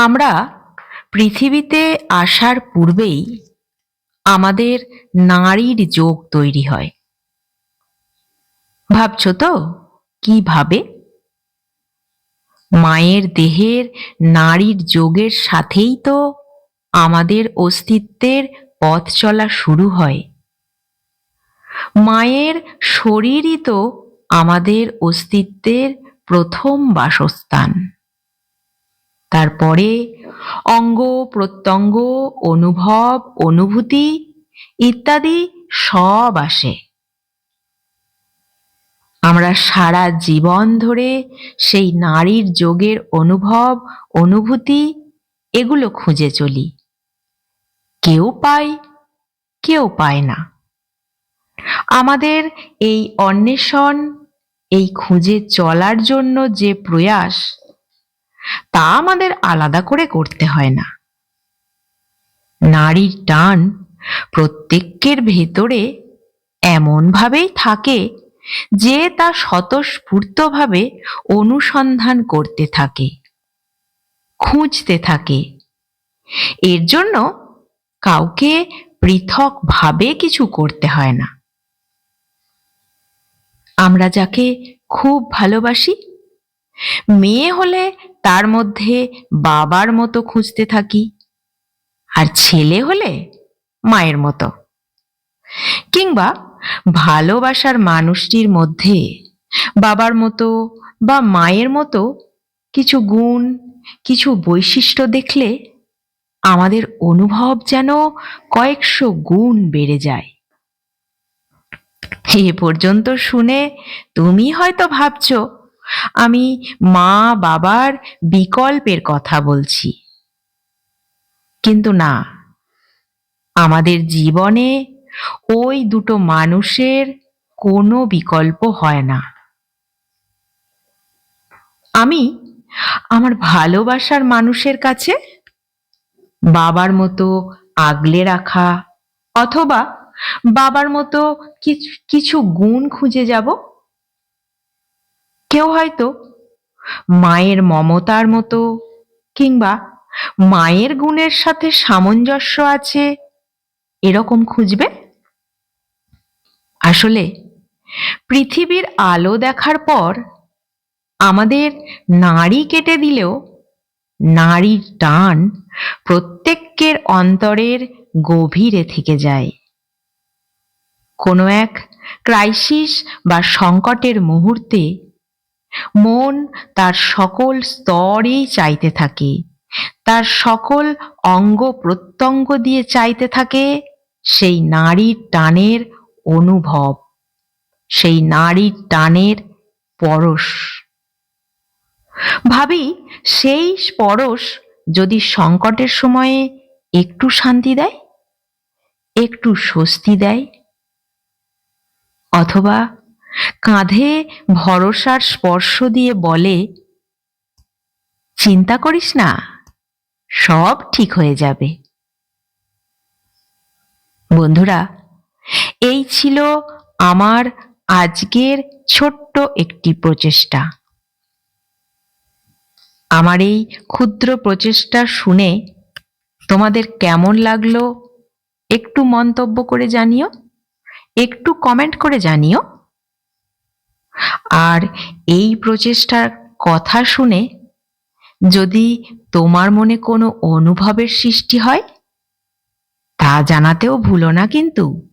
আমরা পৃথিবীতে আসার পূর্বেই আমাদের নারীর যোগ তৈরি হয়। ভাবছ তো? কীভাবে মায়ের দেহের নারীর যোগের সাথেই তো আমাদের অস্তিত্বের পথ চলা শুরু হয়। মায়ের শরীরই তো আমাদের অস্তিত্বের প্রথম বাসস্থান। তারপরে অঙ্গ, প্রত্যঙ্গ, অনুভব, অনুভূতি ইত্যাদি সব আসে। আমরা সারা জীবন ধরে সেই নারীর যোগের অনুভব, অনুভূতি এগুলো খুঁজে চলি। কেউ পায় কেউ পায় না। আমাদের এই অন্বেষণ, এই খুঁজে চলার জন্য যে প্রয়াস তা আমাদের আলাদা করে করতে হয় না। নারীর টান প্রত্যেকের ভেতরে এমনভাবেই থাকে যে তা স্বতঃস্ফূর্তভাবে অনুসন্ধান করতে থাকে, খুঁজতে থাকে। এর জন্য কাউকে পৃথকভাবে কিছু করতে হয় না। আমরা যাকে খুব ভালোবাসি মেয়ে হলে তার মধ্যে বাবার মতো খুঁজতে থাকি আর ছেলে হলে মায়ের মতো। কিংবা ভালোবাসার মানুষটির মধ্যে বাবার মতো বা মায়ের মতো কিছু গুণ, কিছু বৈশিষ্ট্য দেখলে আমাদের অনুভব যেন কয়েকশো গুণ বেড়ে যায়। এ পর্যন্ত শুনে তুমি হয়তো ভাবছ আমি মা বাবার বিকল্পের কথা বলছি। কিন্তু না, আমাদের জীবনে ওই দুটো মানুষের কোনো বিকল্প হয় না। আমি আমার ভালোবাসার মানুষের কাছে বাবার মতো আগলে রাখা অথবা বাবার মতো কিছু গুণ খুঁজে যাব কেউ হয়তো মায়ের মমতার মতো কিংবা মায়ের গুণের সাথে সামঞ্জস্য আছে এরকম খুঁজবে? আসলে পৃথিবীর আলো দেখার পর আমাদের নারী কেটে দিলেও নারীর টান প্রত্যেকের অন্তরের গভীরে থেকে যায়। কোনো এক ক্রাইসিস বা সংকটের মুহূর্তে মন তার সকল স্তরেই চাইতে থাকে। তার সকল অঙ্গ প্রত্যঙ্গ দিয়ে চাইতে থাকে সেই নারীর টানের অনুভব, সেই নারীর টানের পরশ। ভাবি, সেই পরশ যদি সংকটের সময়ে একটু শান্তি দেয়, একটু স্বস্তি দেয়, অথবা কাঁধে ভরসার স্পর্শ দিয়ে বলে, চিন্তা করিস না, সব ঠিক হয়ে যাবে। বন্ধুরা, এই ছিল আমার আজকের ছোট্ট একটি প্রচেষ্টা। আমার এই ক্ষুদ্র প্রচেষ্টা শুনে তোমাদের কেমন লাগল একটু মন্তব্য করে জানিও, একটু কমেন্ট করে জানিও। আর এই প্রচেষ্টার কথা শুনে যদি তোমার মনে কোনো অনুভবের সৃষ্টি হয়, তা জানাতেও ভুলো না কিন্তু।